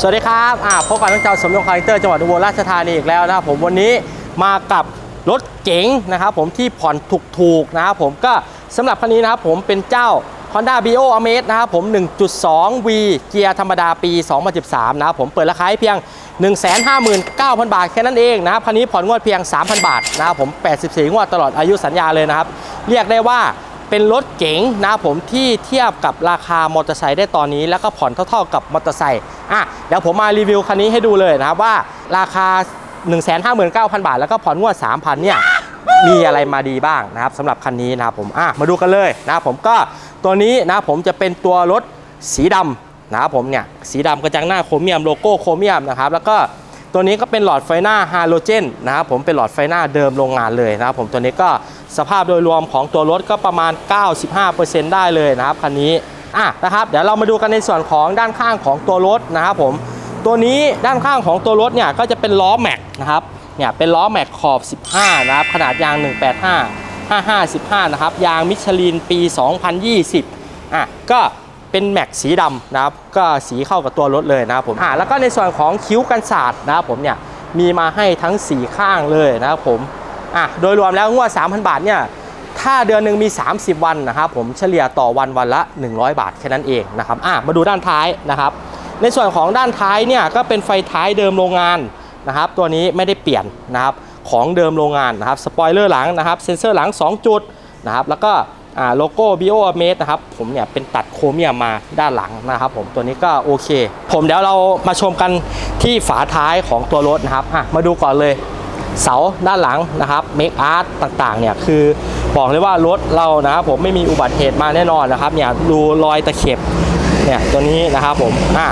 สวัสดีครับอ่าพบกับน้องเจ้าสมยงคาแรคเตอร์จังหวัดอุบลราชธานีอีกแล้วนะครับผมวันนี้มากับรถเก๋งนะครับผมที่ผ่อนถูกๆนะครับผมก็สำหรับคันนี้นะครับผมเป็นเจ้า Honda Bio Amaze นะครับผม 1.2V เกียร์ธรรมดาปี 2013 นะครับผมเปิดราคาให้เพียง 159,000 บาทแค่นั้นเองนะครับคันนี้ผ่อนงวดเพียง 3,000 บาทนะครับผม 84 งวดตลอดอายุสัญญาเลยนะครับ เรียกได้ว่า เป็นรถเก๋งนะผมที่เทียบกับราคามอเตอร์ไซค์ได้ตอนนี้ แล้วก็ผ่อนเท่าๆกับมอเตอร์ไซค์อะเดี๋ยวผมมารีวิวคันนี้ให้ดูเลยนะครับว่าราคา 159,000 บาท แล้วก็ผ่อนงวด 3,000 เนี่ยมีอะไรมาดีบ้างนะครับสำหรับคันนี้นะครับผมอะมาดูกันเลยนะครับผมก็ตัวนี้นะผมจะเป็นตัวรถสีดำนะครับผมเนี่ยสีดำกระจังหน้าโครเมียมโลโก้โครเมียมนะครับแล้วก็ตัวนี้ก็เป็นหลอดไฟหน้าฮาโลเจนนะครับผมเป็นหลอดไฟหน้าเดิมโรงงานเลยนะครับผมตัวนี้ก็ สภาพโดยรวมของตัวรถก็ประมาณ 95%ได้เลยนะครับคันนี้อะนะครับเดี๋ยวเรามาดูกันในส่วนของด้านข้างของตัวรถนะครับผมตัวนี้ด้านข้างของตัวรถเนี่ยก็จะเป็นล้อแม็กนะครับเนี่ยเป็นล้อแม็กขอบ 15 นะครับ ขนาดยาง 185 55 15 นะครับ ยางมิชลินปี 2020 อะ ก็เป็นแม็กสีดำนะครับ ก็สีเข้ากับตัวรถเลยนะครับผม อะ แล้วก็ในส่วนของคิ้วกันศาสตร์นะครับผมเนี่ย มีมาให้ทั้ง 4 ข้างเลยนะครับผม อะโดยรวมแล้วงวด 3,000 บาทเนี่ยถ้าเดือนหนึ่งมี 30 วันนะครับผมเฉลี่ยต่อวันวันละ 100 บาทแค่นั้นเองนะครับอะมาดูด้านท้ายนะครับ ในส่วนของด้านท้ายเนี่ยก็เป็นไฟท้ายเดิมโรงงานนะครับตัวนี้ไม่ได้เปลี่ยนนะครับของเดิมโรงงานนะครับสปอยเลอร์หลังนะครับเซ็นเซอร์หลัง 2 จุดนะครับแล้วก็โลโก้ Bio a m a z e นะครับผมเนี่ยเป็นตัดโครเมียมมาด้านหลังนะครับผมตัวนี้ก็โอเค ผมเดี๋ยวเรามาชมกันที่ฝาท้ายของตัวรถนะครับมาดูก่อนเลย เสาด้านหลังนะครับเมคอาร์ตต่างๆเนี่ยคือบอกเลยว่ารถเรานะครับผมไม่มีอุบัติเหตุมาแน่นอนนะครับเนี่ยดูรอยตะเข็บเนี่ยตัวนี้นะครับผมอะ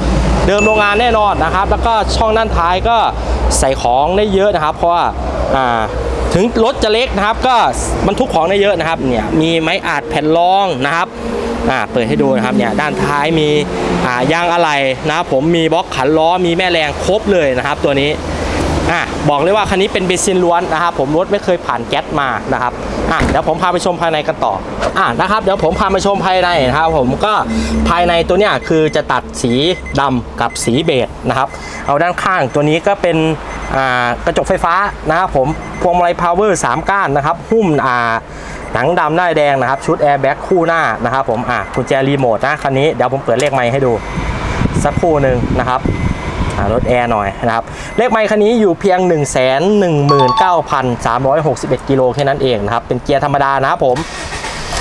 เดิมโรงงานแน่นอนนะครับ แล้วก็ช่องด้านท้ายก็ใส่ของได้เยอะนะครับ เพราะว่าอ่าถึงรถจะเล็กนะครับ ก็บรรทุกของได้เยอะนะครับเนี่ยมีไม้อาดแผ่นรองนะครับอ่าเปิดให้ดูนะครับเนี่ยด้านท้ายมีอ่ายางอะไหล่นะครับผมมีบล็อกขันล้อมีแม่แรงครบเลยนะครับ ตัวนี้ อะบอกเลยว่าคันนี้เป็นเบนซินล้วนนะครับผมรถไม่เคยผ่านแก๊สมานะครับอะเดี๋ยวผมพาไปชมภายในกันต่ออะนะครับเดี๋ยวผมพามาชมภายในนะครับผมก็ภายในตัวเนี้ยคือจะตัดสีดำกับสีเบจนะครับเอาด้านข้างตัวนี้ก็เป็นอ่ากระจกไฟฟ้านะครับผมพวงมาลัยพาวเวอร์3ก้านนะครับหุ้มอ่าหนังดำได้าแดงนะครับชุดแอร์แบ็กคู่หน้านะครับผมอะกุญแจรีโมทนะคันนี้เดี๋ยวผมเปิดเลขไมค์ให้ดูสักครู่หนึ่งนะครับ รถแอร์หน่อยนะครับ เลขไมค์คันนี้อยู่เพียง 1 1 9 3 6 1 กิโลแค่นั้นเองนะครับ เป็นเกียร์ธรรมดานะครับผม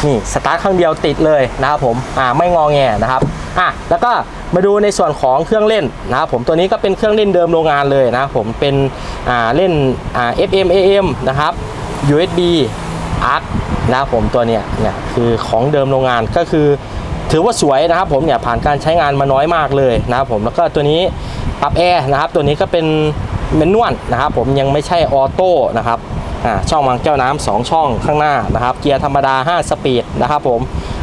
นี่สตาร์ทครั้งเดียวติดเลยนะครับผม อ่าไม่งอแงนะครับ อะแล้วก็มาดูในส่วนของเครื่องเล่นนะครับผมตัวนี้ก็เป็นเครื่องเล่นเดิมโรงงานเลยนะครับผมเป็นอ่าเล่นอ่า FM AM นะครับ USB ARC นะครับผมตัวเนี้ยเนี่ยคือของเดิมโรงงานก็คือถือว่าสวยนะครับผมเนี่ยผ่านการใช้งานมาน้อยมากเลยนะครับผมแล้วก็ตัวนี้ ปรับแอร์นะครับ ตัวนี้ก็เป็นเมนนวลนะครับ ผมยังไม่ใช่ออโต้นะครับอ่าช่องวางแก้วน้ำสองช่องข้างหน้านะครับ เกียร์ธรรมดา 5 สปีดนะครับผม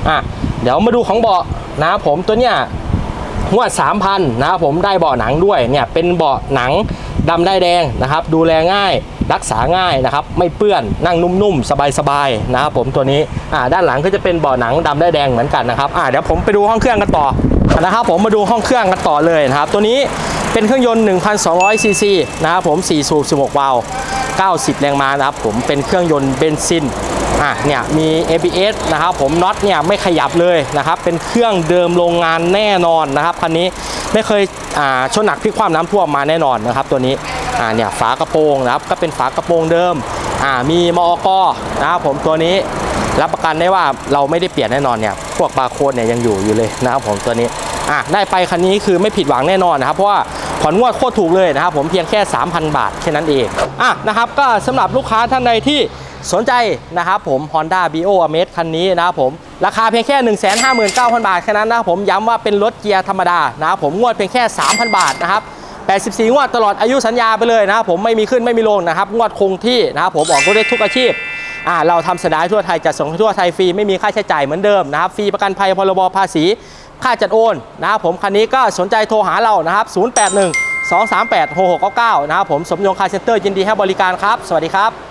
อะเดี๋ยวมาดูของเบาะนะครับผมตัวเนี้ยงวด3,000นะครับผมได้เบาะหนังด้วยเนี่ยเป็นเบาะหนังดำได้แดงนะครับ ดูแลง่าย รักษาง่ายนะครับ ไม่เปื้อนนั่งนุ่มๆ สบายๆนะครับผมตัวนี้อ่าด้านหลังก็จะเป็นเบาะหนังดำได้แดงเหมือนกันนะครับอ่าเดี๋ยวผมไปดูห้องเครื่องกันต่อนะครับผมมาดูห้องเครื่องกันต่อเลยนะครับ ตัวนี้เป็นเครื่องยนต์ 1,200 ซีซีนะครับผม 4 สูบ 16 วาล์ว 90 แรงม้านะครับผม เป็นเครื่องยนต์เบนซิน อะ เนี่ย มี ABS นะครับผม น็อตเนี่ยไม่ขยับเลยนะครับ เป็นเครื่องเดิมโรงงานแน่นอนนะครับ คันนี้ไม่เคย อ่า ชนหนักพลิกความน้ำท่วมมาแน่นอนนะครับตัวนี้ อ่าเนี่ยฝากระโปรงนะครับก็เป็นฝากระโปรงเดิมอ่ามีมอกนะครับผมตัวนี้รับประกันได้ว่าเราไม่ได้เปลี่ยนแน่นอนเนี่ยพวกบาร์โค้ดเนี่ยยังอยู่อยู่เลยนะครับผมตัวนี้อะได้ไปคันนี้คือไม่ผิดหวังแน่นอนนะครับเพราะว่าผ่อนงวดโคตรถูกเลยนะครับผมเพียงแค่ 3,000 บาทแค่นั้นเองอะนะครับก็สำหรับลูกค้าท่านใดที่สนใจนะครับผม Honda Bio a m a z คันนี้นะครับผม ราคาเพียงแค่ 159,000 บาทแค่นั้นนะครับผมย้ำว่าเป็นรถเกียร์ธรรมดานะครับผมงวดเพียงแค่ 3,000 บาทนะครับ 84 งวดตลอดอายุสัญญาไปเลยนะครับผมไม่มีขึ้นไม่มีลงนะครับ งวดคงที่นะครับผมออกรถได้ทุกอาชีพอ่าเราทำสนายทั่วไทยจัดส่งทั่วไทยฟรีไม่มีค่าใช้จ่ายเหมือนเดิมนะครับฟรีประกันภัยพรบภาษี ค่าจัดโอนนะครับผมคันนี้ก็สนใจโทรหาเรานะครับ 081 238 6699 นะครับผมสมยงคาเซ็นเตอร์ยินดีให้บริการครับ สวัสดีครับ